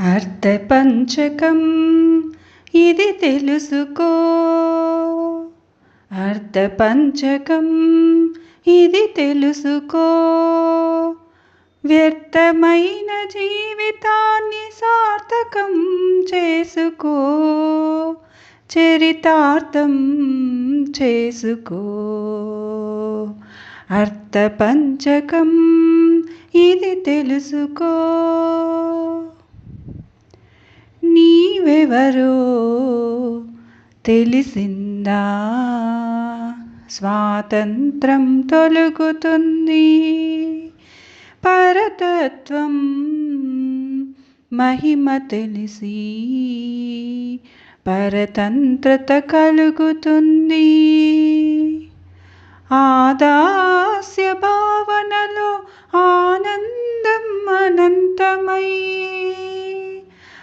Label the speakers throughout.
Speaker 1: అర్థపంచకం ఇది తెలుసుకో. అర్థపంచకం ఇది తెలుసుకో. వ్యర్థమైన జీవితాన్ని సార్థకం చేసుకో. చరితార్థం చేసుకో. అర్థపంచకం ఇది తెలుసుకో. నీవెవరో తెలిసిందా? స్వాతంత్రం తొలుగుతుంది. పరతత్వం మహిమ తెలిసి పరతంత్రత కలుగుతుంది. ఆదాస్య భావనలో ఆనందం అనంతమై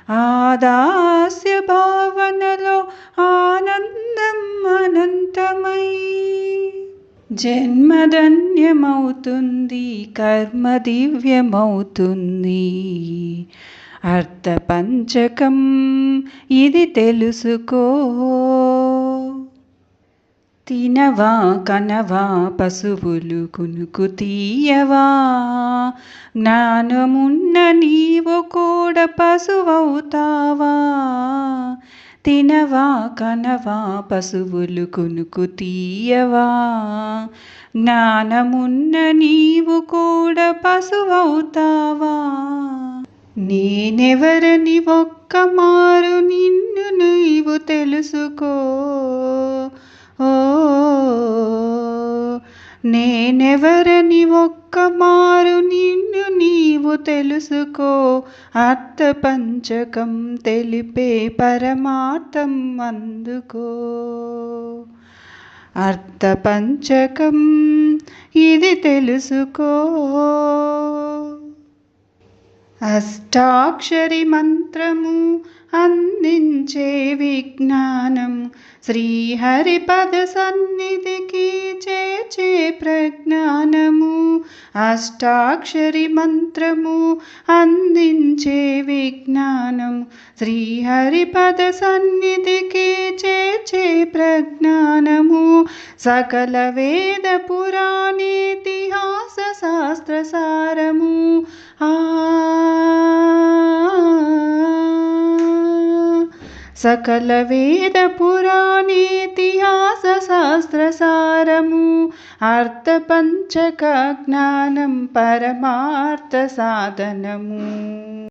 Speaker 1: ఆదాస్య భావనలో ఆనందం అనంతమై. జన్మధన్యమవుతుంది కర్మ దివ్యమవుతుంది అర్థపంచకం ఇది తెలుసుకో. తినవా కనవా పశువులు కునుకు తీయవా? జ్ఞానమున్న నీవు కూడా పశువవుతావా? తినవా కనవా పశువులు కునుకు తీయవా? జ్ఞానమున్న నీవు కూడా పశువవుతావా? నేనెవరని ఒక్క మారు నిన్ను నీవు తెలుసుకో. నేనెవరని ఒక్క మారు నిన్ను నీవు తెలుసుకో. అర్థపంచకం తెలిపే పరమార్థం అందుకో. అర్థపంచకం ఇది తెలుసుకో. అష్టాక్షరి మంత్రము అందించే విజ్ఞానం. శ్రీహరిపద సన్నిధికి చేచే ప్రజ్ఞానము అష్టాక్షరి మంత్రము అందించే విజ్ఞానం. శ్రీహరిపద సన్నిధికి చేచే ప్రజ్ఞానము సకల వేద పురాణేతిహాస శాస్త్ర సారము ఆ सकलवेदपुराणेतिहासशास्त्रसारमु अर्थपञ्चकज्ञानं परमार्थसाधनम्।